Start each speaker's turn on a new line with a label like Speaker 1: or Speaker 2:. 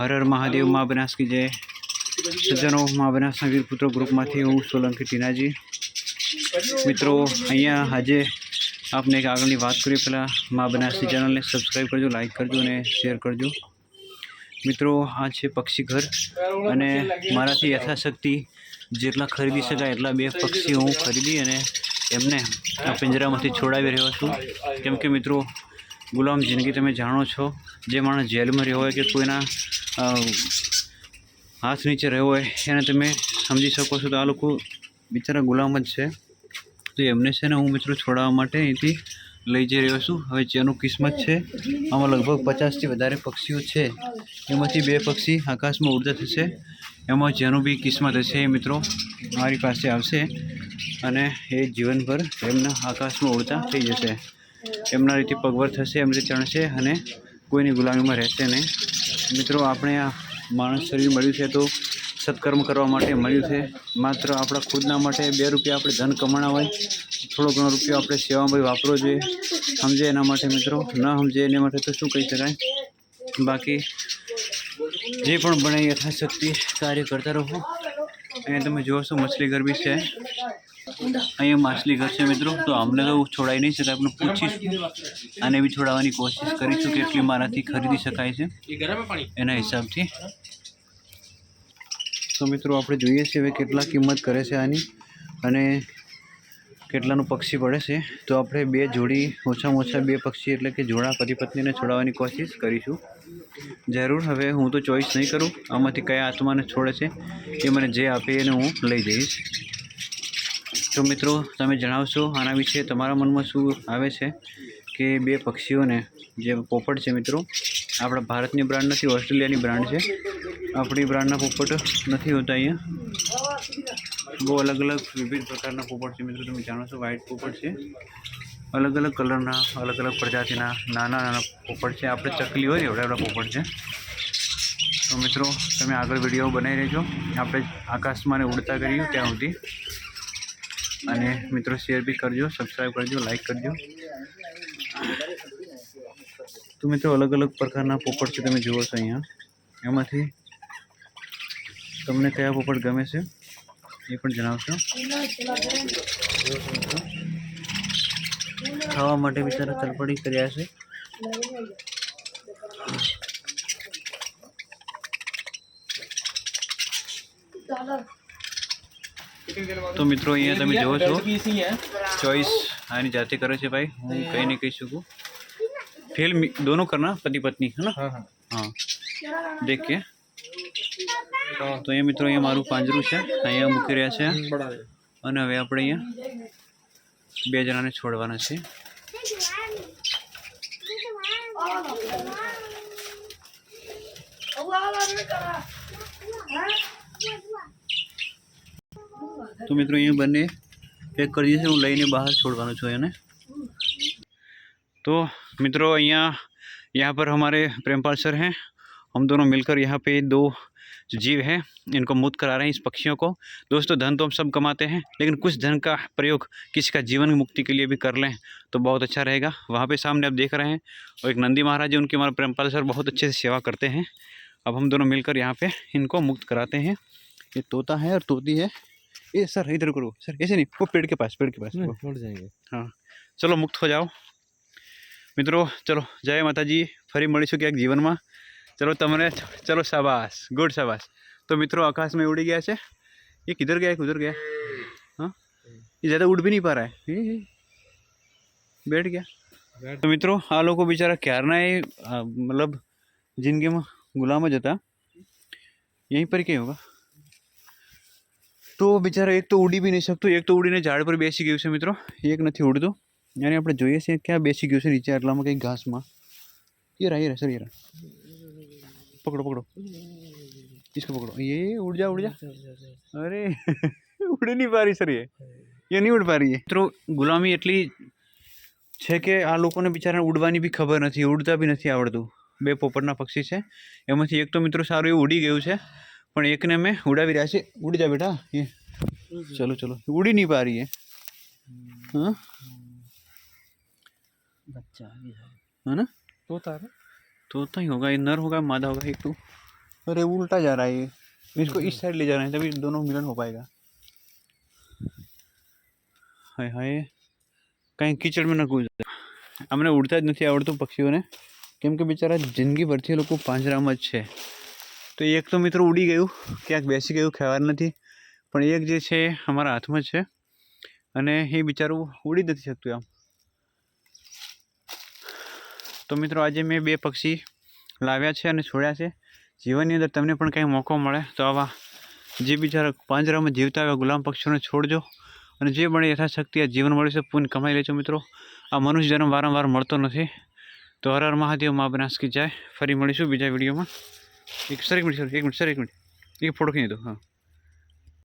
Speaker 1: હર હર મહાદેવ મા બનાસ કી જય. સજ્જનો મા બનાસના વીરપુત્રો ગ્રુપમાંથી હું સોલંકી ટીનાજી. મિત્રો અહીંયા આજે આપને એક આગળની વાત કરીએ. પહેલાં મા બનાસની ચેનલને સબસ્ક્રાઈબ કરજો લાઈક કરજો અને શેર કરજો. મિત્રો આ છે પક્ષી ઘર. અને મારાથી યથાશક્તિ જેટલા ખરીદી શકાય એટલા બે પક્ષી હું ખરીદી અને એમને આ પિંજરામાંથી છોડાવી રહ્યો છું. કેમ કે મિત્રો ગુલામ જિંદગી તમે જાણો છો. જે માણસ જેલમાં રહ્યો હોય કે કોઈના હાથ નીચે રહ્યો હોય, એને તમે સમજી શકો છો. તો આ લોકો બિચારા ગુલામ જ છે. તો એમને છે ને હું મિત્રો છોડાવવા માટે અહીંથી લઈ જઈ રહ્યો છું. હવે જેનું કિસ્મત છે, આમાં લગભગ પચાસથી વધારે પક્ષીઓ છે. એમાંથી બે પક્ષી આકાશમાં ઉડતા થશે. એમાં જેનું બી કિસ્મત હશે એ મિત્રો મારી પાસે આવશે અને એ જીવનભર એમના આકાશમાં ઉડતા થઈ જશે. એમના રીતે પગભર થશે એમ રીતે ચણશે અને કોઈની ગુલામીમાં રહેશે નહીં. મિત્રો, આપણે આ માણસ શરીર મળ્યું છે તો સત્કર્મ કરવા માટે મળ્યું છે. માત્ર આપણા ખુદના માટે બે રૂપિયા આપણે ધન કમાણા હોય, થોડો ઘણો રૂપિયો આપણે સેવામાં વાપરવો જોઈએ. સમજે એના માટે મિત્રો, ન સમજે એના માટે તો શું કહી શકાય? બાકી જે પણ એ યથાશક્તિ કાર્ય કરતા રહો. અહીંયા તમે જોશો મછલી ગરબી છે. અહીંયા માછલી કરશે મિત્રો. તો અમને તો છોડાઈ નહીં શકાય આપણે પૂછીશું. આને બી છોડાવવાની કોશિશ કરીશું કેટલી મારાથી ખરીદી શકાય છે. એના હિસાબથી. તો મિત્રો, આપણે જોઈએ છીએ હવે કેટલા કિંમત કરે છે આની અને કેટલાનું પક્ષી પડે છે. તો આપણે બે જોડી, ઓછામાં ઓછા બે પક્ષી એટલે કે જોડા પતિ પત્નીને છોડાવવાની કોશિશ કરીશું. જરૂર, હવે હું તો ચોઈસ નહીં કરું. આમાંથી કયા આત્માને છોડે છે એ મને જે આપે એને હું લઈ જઈશ. તો મિત્રો, તમે જણાવશો આના વિશે તમારા મનમાં શું આવે છે કે બે પક્ષીઓને જે પોપટ છે મિત્રો, આપણા ભારતની બ્રાન્ડ નથી, ઓસ્ટ્રેલિયાની બ્રાન્ડ છે. આપણી બ્રાન્ડના પોપટ નથી હોતા અહીંયા. બહુ અલગ અલગ વિવિધ પ્રકારના પોપટ છે મિત્રો, તમે જાણો છો વ્હાઇટ પોપટ છે. અલગ અલગ કલરના, અલગ અલગ પ્રજાતિના, નાના નાના પોપટ છે. આપણે ચકલી હોય ને એવડા એવડા પોપટ છે. તો મિત્રો, તમે આગળ વીડિયો બનાવી રહેજો. આપણે આકાશમાં ને ઉડતા કરીએ ત્યાં સુધી. અને મિત્રો શેર બી કરજો સબસ્ક્રાઈબ કરજો લાઈક કરજો. તો મિત્રો અલગ અલગ પ્રકારના પોપટ છે, તમે જુઓ છો અહીંયા. એમાંથી તમને કયા પોપટ ગમે છે, એ પણ જણાવશો. ખાવા માટે બિચારા તડપડી કર્યા છે. તો મિત્રો અહીંયા તમે જુઓ છો. ચોઈસ આની જાતે કરે છે ભાઈ. હું કંઈ નહીં કહી શકું. ફેલ દોનો કરના પતિ પત્ની હે હા દેખ કે તો અહીંયા મિત્રો અહીંયા મારું પાંજરું છે. અહીંયા મૂકી રહ્યા છે. અને હવે આપણે અહીંયા બે જણાને છોડવાના છે. Oh, तो मित्रों ये બંને પેક કરી દીધું છે હું લઈને બહાર છોડવાનો છું એને तो मित्रों यहाँ यहाँ पर हमारे प्रेमपाल सर हैं हम दोनों मिलकर यहाँ पे दो जो जीव हैं इनको मुक्त करा रहे हैं इस पक्षियों को दोस्तों धन तो हम सब कमाते हैं लेकिन कुछ धन का प्रयोग किसी का जीवन मुक्ति के लिए भी कर लें तो बहुत अच्छा रहेगा वहाँ पे सामने आप देख रहे हैं और एक नंदी महाराज जी उनके हमारे प्रेमपाल सर बहुत अच्छे से सेवा करते हैं अब हम दोनों मिलकर यहाँ पे इनको मुक्त कराते हैं ये तोता है और तोती है ये सर इधर करो सर ऐसे नहीं वो पेड़ के पास पेड़ के पास वो।
Speaker 2: उड़ जाएंगे
Speaker 1: હા ચલો મુક્ત હો જાઓ મિત્રો ચલો જય માતાજી ફરી મળીશું ક્યાંક જીવનમાં ચલો તમને ચલો શાબાશ ગુડ શાબાશ તો મિત્રો आकाश में उड़ गया છે ये किधर गया है उधर गया हाँ ये ज़्यादा उड़ भी नहीं पा रहा है ये, ये, बैठ गया તો મિત્રો આ લોકો બિચારા ક્યારના એ આ, મતલબ જિંદગીમાં ગુલામ જ હતા यहीं पर क्या होगा તો બિચારા એક તો ઉડી બી નહીં શકતો એક તો ઉડીને ઝાડ પર બેસી ગયું છે મિત્રો એક નથી ઉડતું અને આપણે જોઈએ છીએ ક્યાં બેસી ગયું છે નીચે આટલામાં કંઈક ઘાસમાં ये रहा ये रहा सर ये रहा पकड़ो पकड़ो इसको पकड़ो ये उड़ जा उड़ जा अरे उड़ नहीं पा रही सर ये ये नहीं उड़ पा रही है મિત્રો ગુલામી એટલી છે કે આ લોકોને બિચારાને ઉડવાની બી ખબર નથી ઉડતા બી નથી આવડતું બે પોપટના પક્ષી છે એમાંથી એક તો મિત્રો સારું એવું ઉડી ગયું છે પણ એકને મેં ઉડાવી રહ્યા છે ઉડી જા બેટા ये चलो चलो उड़ ही नहीं पा रही है हाँ
Speaker 2: बच्चा भी है
Speaker 1: है ना
Speaker 2: तोता है
Speaker 1: तोता ही होगा ये नर होगा मादा होगा एक तो अरे उल्टा जा रहा है ये इसको इस साइड ले जाना है तभी दोनों मिलन हो पाएगा હાય હાય કંઈ કીચડમાં ન કૂદ અમને ઉડતા જ નથી આવડતું પક્ષીઓને કેમ કે બિચારા જિંદગી ભરથી એ લોકો પાંજરામાં જ છે તો એક તો મિત્રો ઉડી ગયું, ક્યાંક બેસી ગયું ખ્યાલ નથી. પણ એક જે છે, અમારા હાથમાં છે. અને એ બિચારું ઉડી નથી શકતું આમ તો મિત્રો આજે મેં બે પક્ષી લાવ્યા છે અને છોડ્યા છે. જીવનની અંદર તમને પણ કંઈ મોકો મળે તો આવા જે બિચારા પાંજરામાં જીવતા આવ્યા ગુલામ પક્ષીઓને છોડજો. અને જે મળે યથાશક્તિ આ જીવન મળે છે, પૂન કમાઈ લેજો મિત્રો. આ મનુષ્ય જન્મ વારંવાર મળતો નથી. તો હર હર મહાદેવ, મા બનાસકી જાય ફરી મળીશું બીજા વિડીયોમાં. એક સર એક મિનિટ સર એક મિનિટ સર એક મિનિટ એક ફોટો ખીચી દો હા